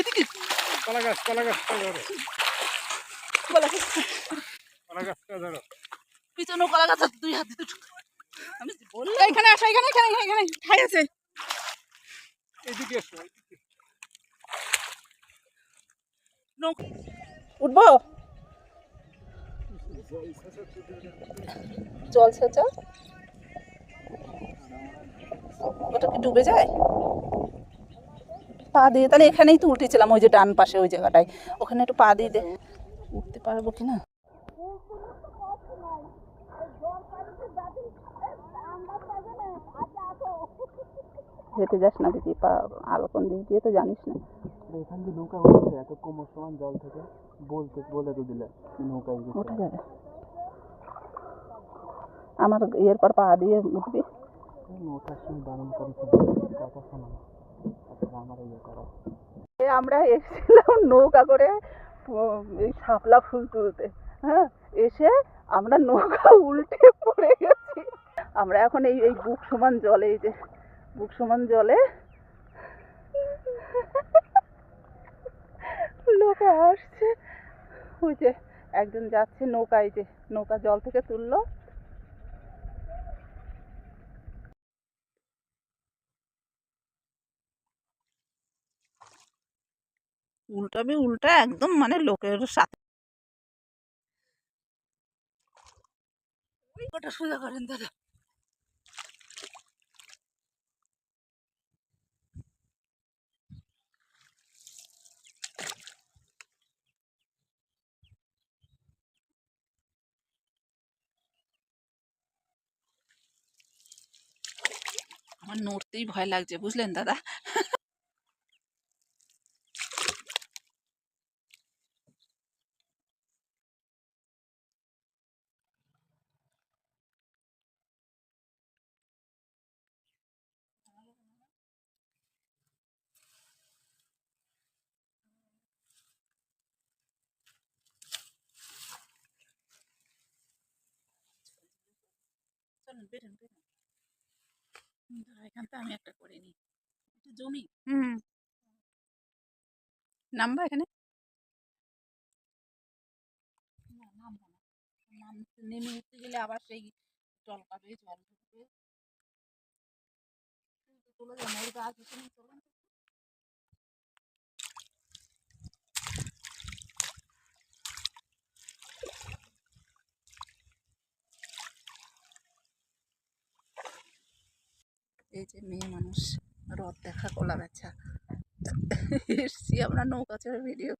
এদিকে। কলা গাছ কলা গাছটা ধরো কলা গাছ কলা গাছটা ধরো পিছনে কলা গাছ দুই হাত দিতে আমি বললাম। এখানে আসো এখানে এখানে এখানে ঠাই আছে। এদিকে এসো উঠবো? জল ছেঁচা? ওটা কি ডুবে যায়? পা দিয়ে তাহলে এখানেই তো উঠেছিলাম ওই যে ডান পাশে ওই জায়গাটায়। ওখানে একটু পা দিয়ে দে। উঠতে পারব কি না? হেঁটে যাস না দেখি পা আলোকন দিক দিয়ে তো জানিস না। এখান দিয়ে নৌকা উঠছে এত কোমর সমান জল থেকে। বলতে বলে তো দিলে নৌকা উঠে। যাবে। আমার ইয়ের পর পা দিয়ে উঠবি। নৌকার সঙ্গে বারণ করেছে কথা শোনো আমার ইয়ে করো। আমরা এসেছিলাম নৌকা করে এই শাপলা ফুল তুলতে। হ্যাঁ এসে আমরা নৌকা উল্টে পড়ে গেছি। আমরা এখন এই এই বুক সমান জলে, এই যে বুক সমান জলে। লোকে আসছে। ওই যে একজন যাচ্ছে নৌকায় যে, নৌকা জল থেকে তুললো। উল্টাবে উল্টা একদম মানে লোকের সাথে ওটা সোজা করেন দাদা আমার নড়তেই ভয় লাগছে বুঝলেন দাদা চলুন হুম, দাঁড়া, এখানটা আমি একটা করে নিই। এটা জমি? হুম। নামবা এখানে। না নামবো না। নাম নেমে উঠতে গেলে আবার সেই জল পাবে জল ঢুকবে যান ওই গাছ চলুন এই যে মেয়ে মানুষ রথ দেখা কলা বেচা। এসছি আমরা নৌকা চড়ে ভিডিও